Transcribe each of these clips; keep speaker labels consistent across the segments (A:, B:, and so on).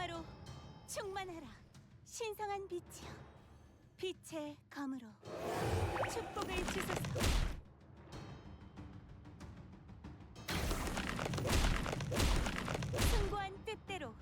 A: 평화로 충만하라. 신성한 빛이여. 빛의 검으로 축복을 주소서. 숭고한 뜻대로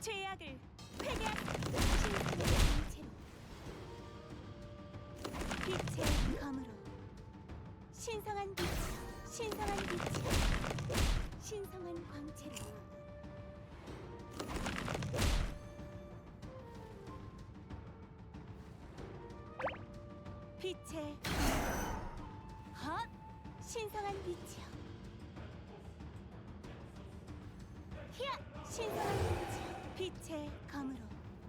A: 죄악을 회개하라 신성한 빛으로. 빛의 검으로 신성한 빛이여. 신성한 빛이여. 신성한 광채로 빛의 헛 신성한 빛이여 히앗 신성한 빛이여 빛의 검으로.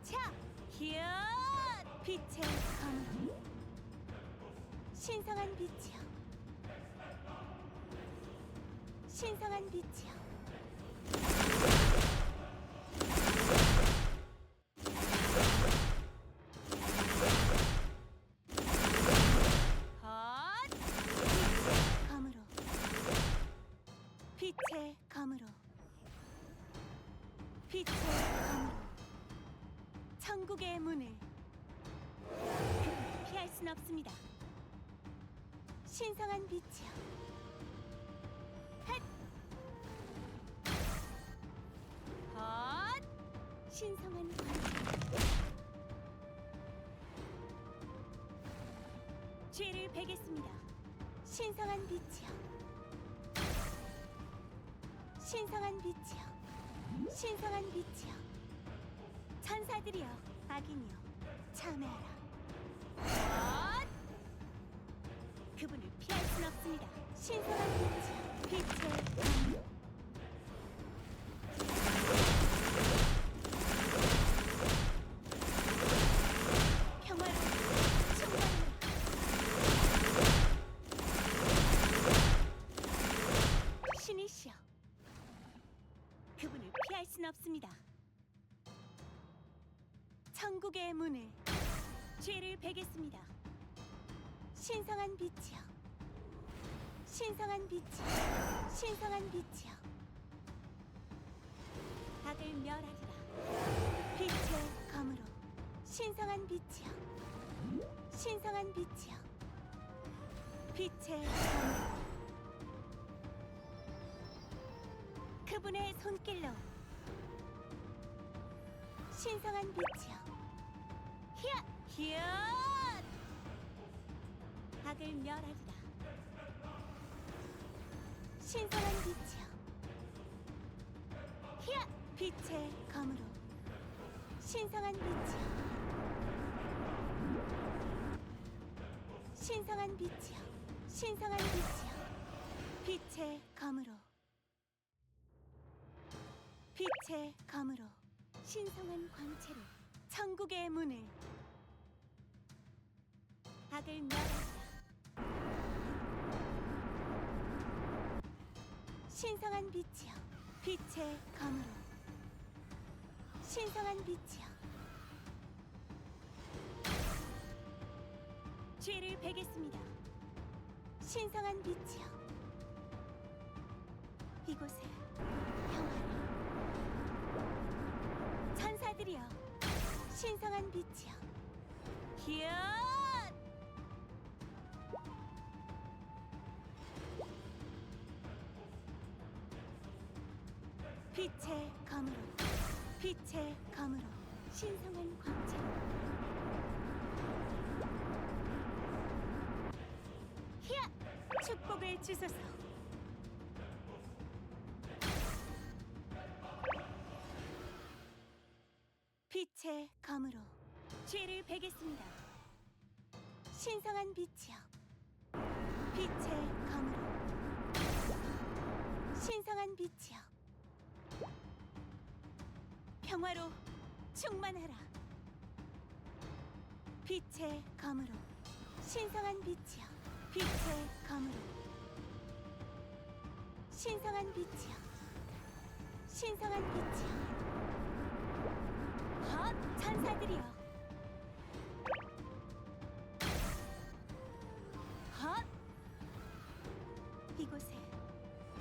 A: 차 히앗 빛의 검으로. 신성한 빛이여 신성한 빛이여 천국의 문을 피할 순 없습니다. 신성한 빛이여 헷! 헛! 신성한 죄를 베겠습니다. 신성한 빛이여 신성한 빛이여 신성한 빛이여 천사들이여 악인이여 참회하라 헛! 그분을 피할 순 없습니다. 신성한 빛이여 빛의 천국의 문을 죄를 베겠습니다. 신성한 빛이여. 신성한 빛이여. 신성한 빛이여. 악을 멸하리라. 빛의 검으로. 신성한 빛이여. 신성한 빛이여. 빛의 검으로. 그분의 손길로. 신성한 빛이여 히앗 히앗 악을 멸하리라. 신성한 빛이여. 히앗 빛의 검으로. 신성한 빛이여. 신성한 빛이여. 신성한 빛이여. 빛의 검으로. 빛의 검으로. 신성한 광채로 천국의 문을 악을 멸하리라 신성한 빛이여 빛의 검으로. 신성한 빛이여. 죄를 베겠습니다. 신성한 빛이여. 이곳에 평화를. 천사들이여 신성한 빛이여. 히앗 빛의 검으로 빛의 검으로 신성한 광채. 히앗 축복을 주소서. 빛의 검으로 죄를 베겠습니다. 신성한 빛이여 빛의 검으로. 신성한 빛이여 평화로 충만하라. 빛의 검으로. 신성한 빛이여 빛의 검으로. 신성한 빛이여 신성한 빛이여 헛! 천사들이여! 헛! 이곳에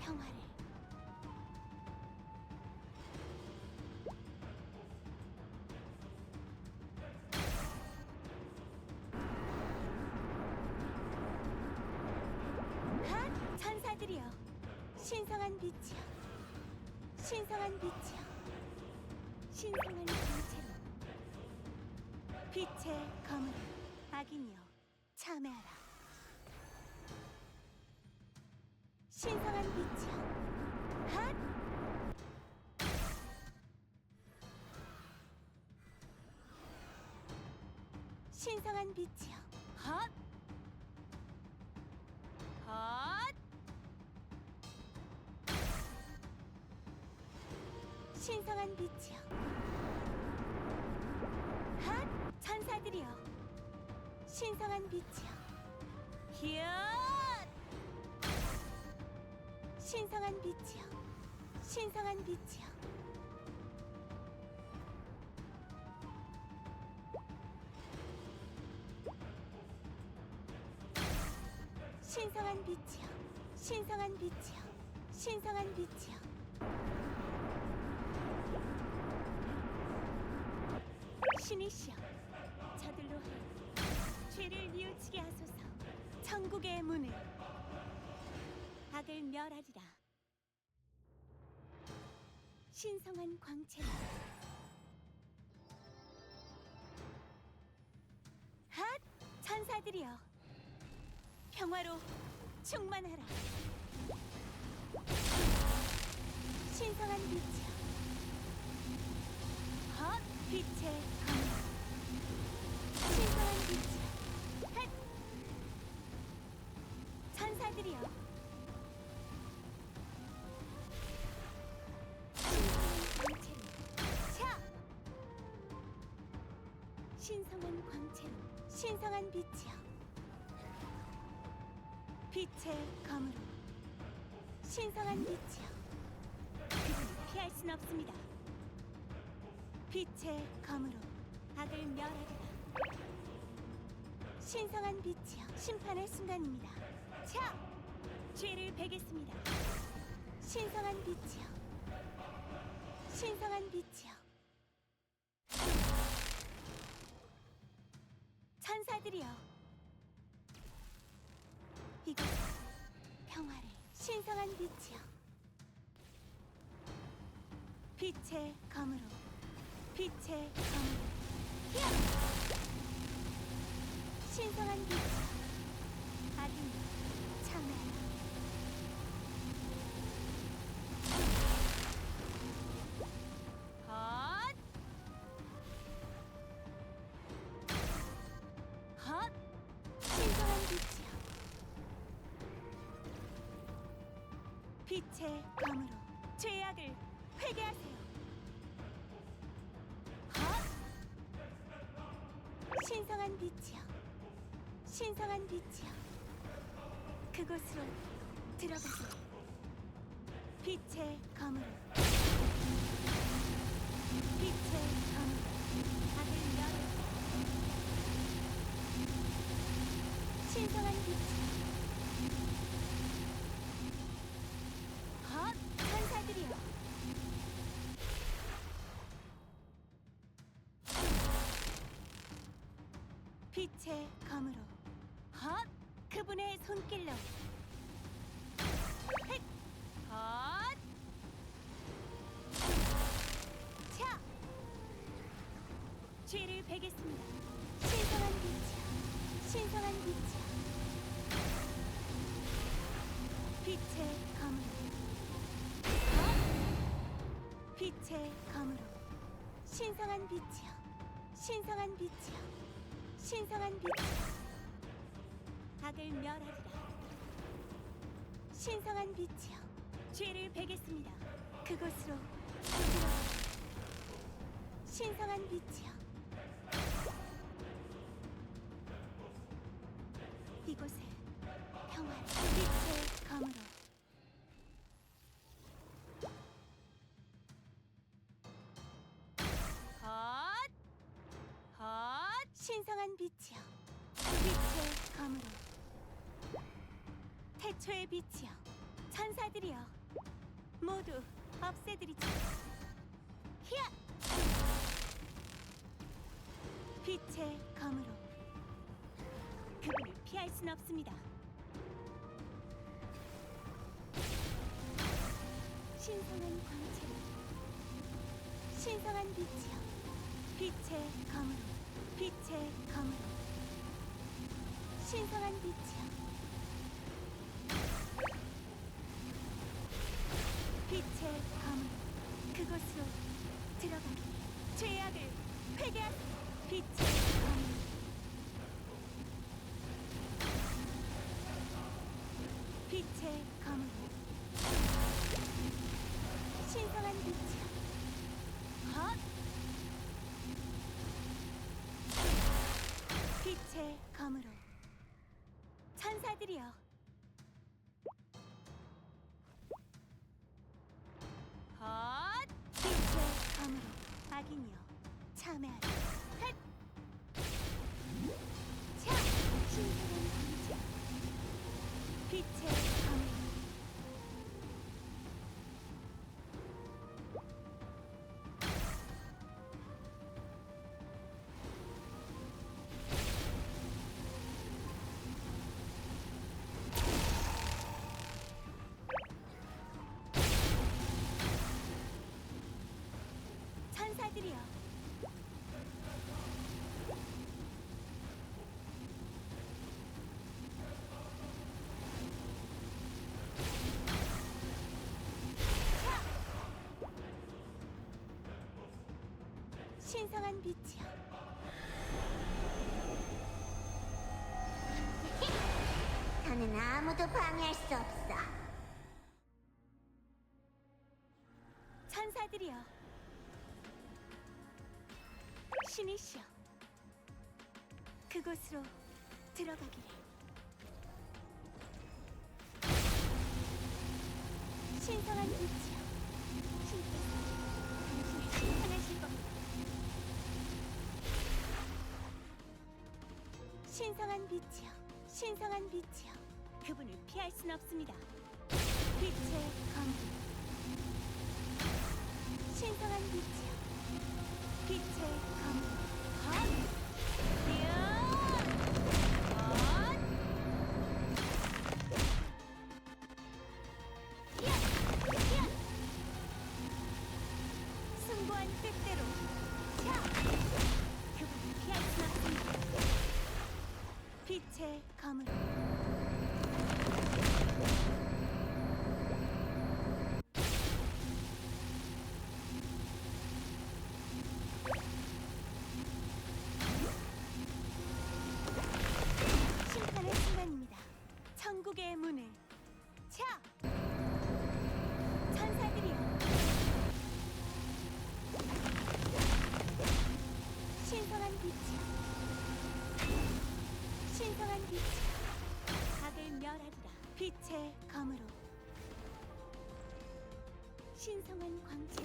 A: 평화를 헛! 천사들이여! 신성한 빛이여! 신성한 빛이여! 신성한 빛 빛의 검으로 악인이여 참여하라. 신성한 빛이여 핫! 신성한 빛이여 핫! 핫! 신성한 빛이여 천사들이여 신성한 빛이여. 히엇! 신성한 빛이여. 신성한 빛이여 천국의 문을 악을 멸하리라. 신성한 광채로 핫! 천사들이여 평화로 충만하라. 신성한 빛이여 헛! 빛의 검. 신성한 빛이 천사들이여 신성한 광채로 차 신성한 빛이여 빛의 검으로 신성한 빛이여 그분을 피할 순 없습니다. 빛의 검으로 악을 멸하리라. 신성한 빛이여 심판의 순간입니다. 자 죄를 베겠습니다. 신성한 빛이여. 신성한 빛이여. 천사들이여. 이곳 평화를 신성한 빛이여. 빛의 검으로 빛의 검으로! 신성한 빛 빛의 검으로 죄악을 회개하세요. 헛! 신성한 빛이여. 신성한 빛이여. 그곳으로 들어가세요. 빛의 검으로. 빛의 검으로. 악을 멸하세요 신성한 빛 빛의 검으로 헛! 그분의 손길로 헷! 헛! 차! 죄를 베겠습니다 신성한 빛이여 신성한 빛이여 빛의 검으로 헛! 빛의 검으로 신성한 빛이여 신성한 빛이여 신성한 빛이여 악을 멸하리라. 신성한 빛이여 죄를 베겠습니다. 그곳으로 들어가세요. 신성한 빛이여. 이곳에 평화를 빛 신성한 빛이여. 불빛의 검으로. 태초의 빛이여. 천사들이여. 모두 없애드리자 히야! 빛의 검으로. 그분을 피할 순 없습니다. 신성한 광채로. 신성한 빛이여. 빛의 검으로. 빛의 검으로 신성한 빛이여. 빛의 검으로 그곳으로 들어가기 죄악을 회개하라 빛의 검으로 빛의 검으로 신성한 빛이 천사들이여 신성한 빛이여
B: 저는 아무도 방해할 수 없어.
A: 그곳으로 들어가기를 신성한 빛이여. 신께서 당신을 심판하실 겁니다 신성한 빛이여. 신성한 빛이여. 그분을 피할 순 없습니다. 빛의 검. 신성한 빛이여. 빛의 검. 헛! 이야! 천국의 문을. 차! 천사들이여. 신성한 빛이여 신성한 빛이여 악을 멸하리라. 빛의 검으로. 신성한 광채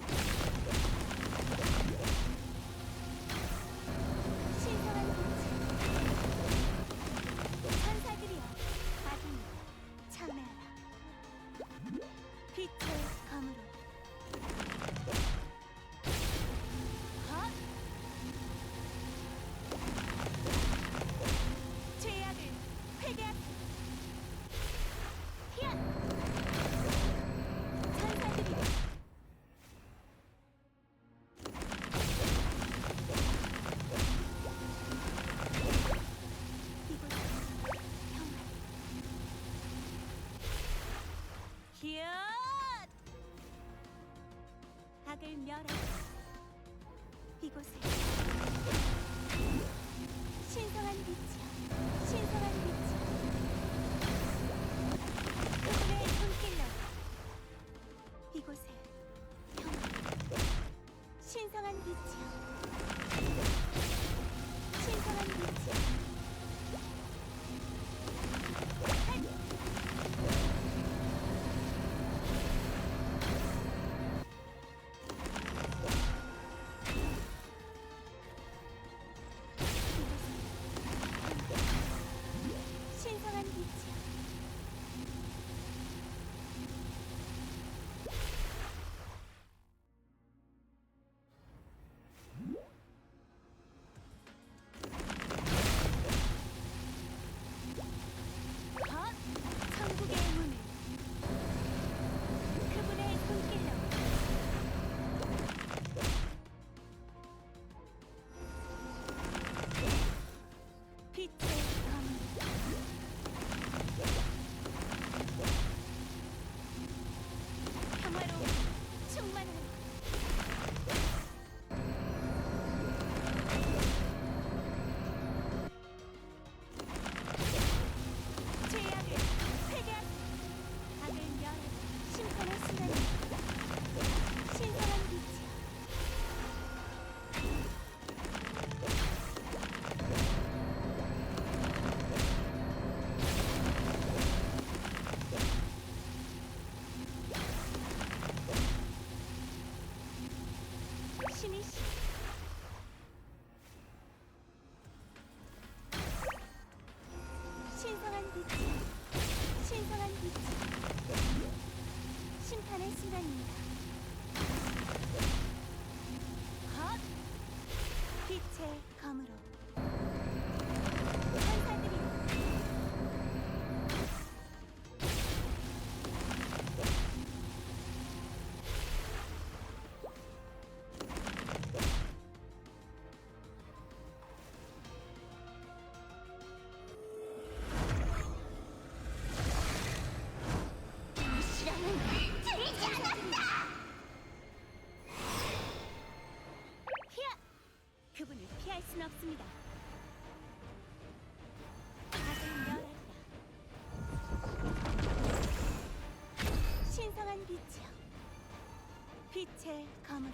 A: 빛의 검으로.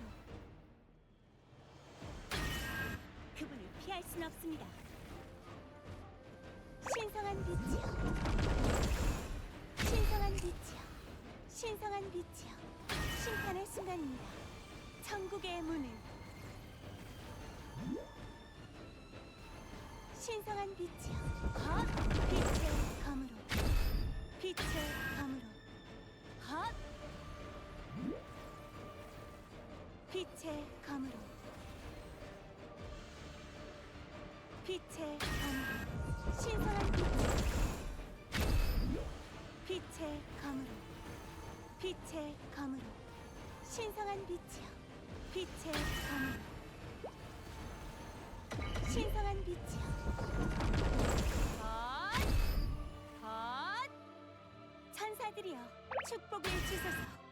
A: 그분을 피할 순 없습니다. 신성한 빛이여, 신성한 빛이여, 신성한 빛이여, 심판의 순간입니다. 천국의 문을. 신성한 빛이여. 헛 빛의 검으로. 빛의 검으로. 헛 빛의 검으로. 빛의 검으로. 신성한 빛이여 빛의 검으로. 빛의 검으로. 신성한 빛이여. 빛의 검으로. 신성한 빛이여. 헛! 헛! 천사들이여 축복을 주소서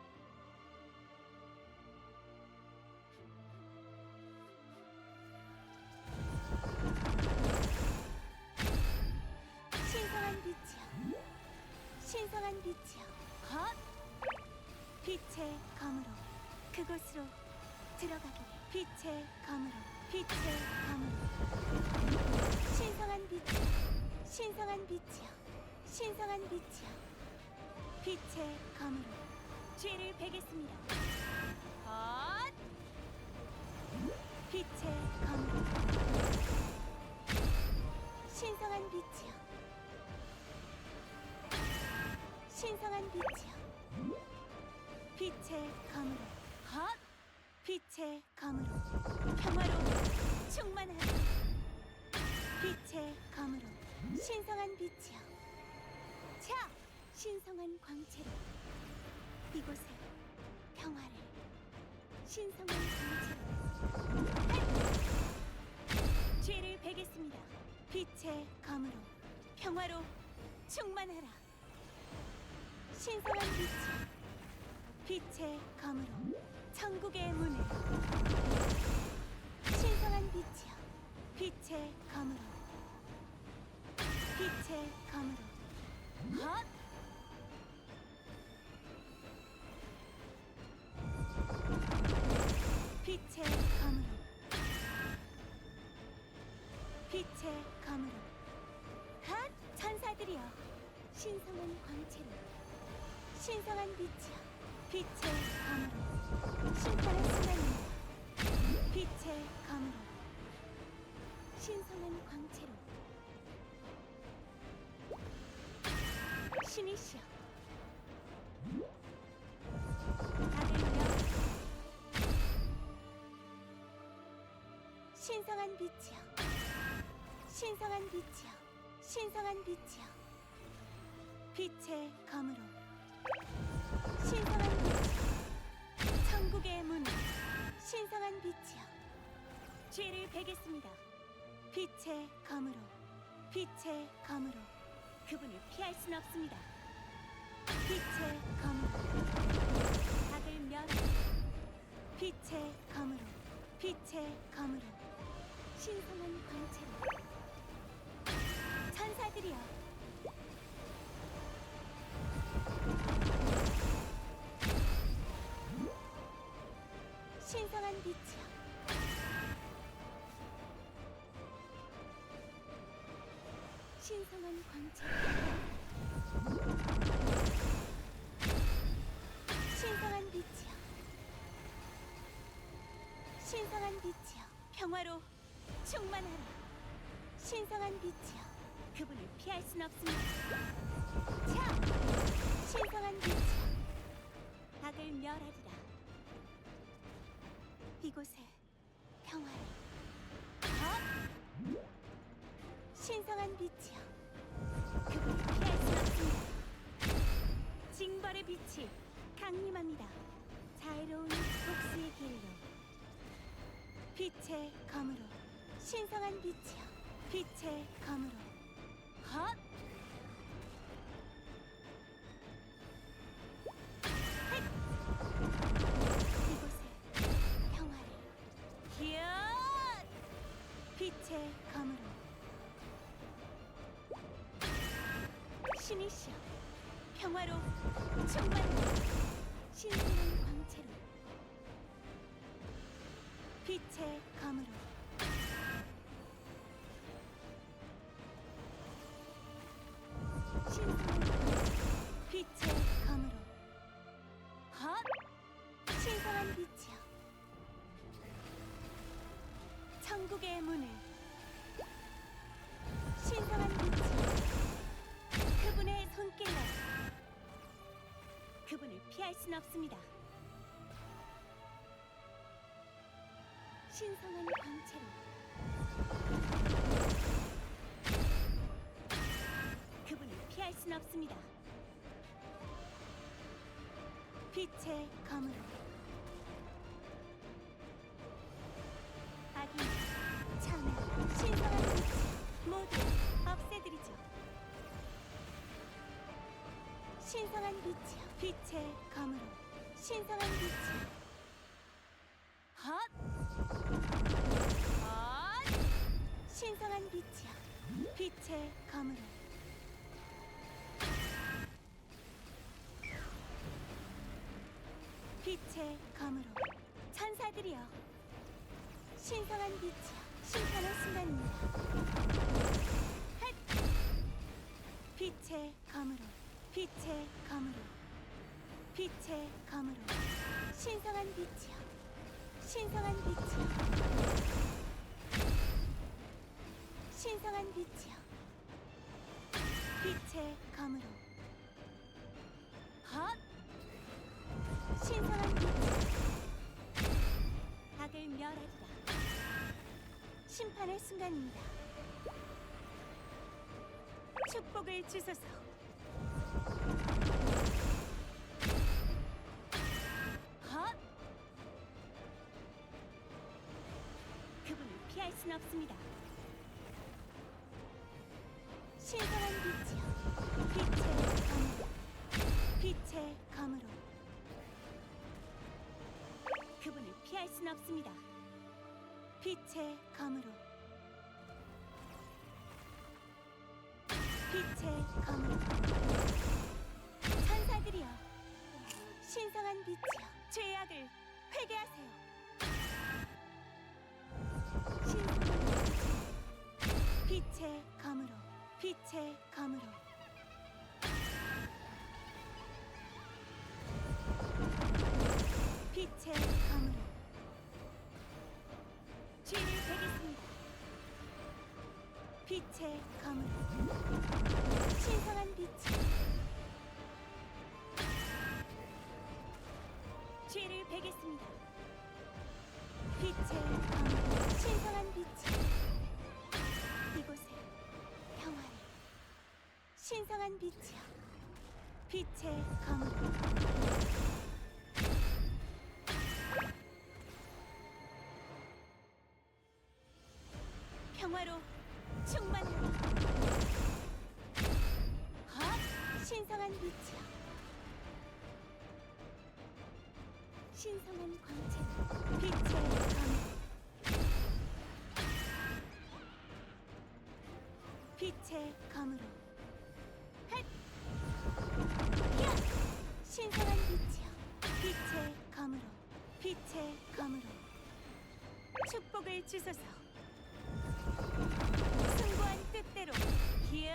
A: 빛이여 헛! 빛의 검으로 그곳으로 들어가기를 빛의 검으로 빛의 검으로. 신성한 빛이여 신성한 빛이여 신성한 빛이여 빛의 검으로 죄를 베겠습니다. 헛! 빛의 검으로. 신성한 빛이여 신성한 빛이여. 빛의 검으로 헛! 빛의 검으로 평화로 충만하라 빛의 검으로 신성한 빛이여. 자 신성한 광채로 이곳에 평화를 신성한 광채로. 할! 죄를 베겠습니다. 빛의 검으로 평화로 충만하라 신성한 빛이여 빛의 검으로 천국의 문을 신성한 빛이여 빛의 검으로 빛의 검으로 헛! 빛의 검으로 빛의 검으로 핫! 천사들이여 신성한 광채로 신성한 빛이여 빛의 검으로. 심판의 순간입니다 빛의 검으로. 신성한 광채로. 신이시여. 아들여. 신성한 빛이여. 신성한 빛이여. 신성한 빛이여. 빛의 검으로 신성한 빛이여 천국의 문을 신성한 빛이여. 죄를 베겠습니다. 빛의 검으로. 빛의 검으로. 그분을 피할 순 없습니다. 빛의 검으로. 악을 멸 빛의 검으로. 빛의 검으로. 신성한 광채로 천사들이여 신성한 광채. 신성한 빛이여. 신성한 빛이여. 평화로 충만하라. 신성한 빛이여. 그분을 피할 순 없습니다. 차! 신성한 빛이여. 악을 멸하리라. 이곳에 평화를 신성한 빛이여. 징벌의 빛이 강림합니다. 자애로운 복수의 길로. 빛의 검으로. 신성한 빛이여. 빛의 검으로. 헛 평화로 충만히 신성한 광채로. 빛의 검으로. 신성한 빛의 검으로. 헛 신성한 빛이여. 천국의 문을. 신성한 빛이 그분의 손길로 그분을 피할 순 없습니다. 신성한 광채로. 그분을 피할 순 없습니다. 빛의 검으로. 악인, 참을, 신성한 빛 모두 없애드리죠. 신성한 빛이여, 빛의 검으로. 신성한 빛이여. 헛! 헛! 신성한 빛이여, 빛의 검으로. 빛의 검으로. 천사들이여. 신성한 빛이여. 심판의 순간입니다. 헷! 빛의 검으로 빛의 검으로 빛의 검으로. 신성한 빛이여 신성한 빛이여. 신성한 빛이여. 빛의 검으로. 헛! 신성한 빛이여 악을 멸하리라. 심판의 순간입니다. 축복을 주소서 헛! 그분을 피할 순 없습니다. 신성한 빛이여 빛의 검으로. 빛의 검으로. 그분을 피할 순 없습니다. 빛의 검으로. 빛의 검으로 천사들이여 신성한 빛이여 죄악을 회개하세요. 빛의 검으로 빛의 검으로. 빛의 검으로. 죄를 베겠습니다. 빛의 검으로. 신성한 베겠습니다. 빛의 검으로 신성한 빛이 이곳에 평화를 신성한 빛이여 빛의 검으로 평화로 충만하라. 헛! 신성한 빛이여. 신성한 광채로 빛의 검. 빛의 검으로. 헷! 야! 신성한 빛이여. 빛의 검으로. 빛의 검으로. 축복을 주소서. 숭고한 뜻대로 기어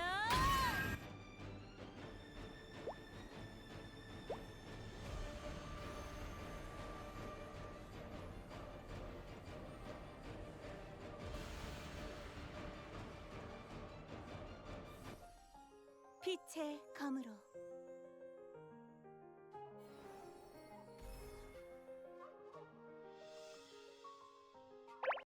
A: 빛의 검으로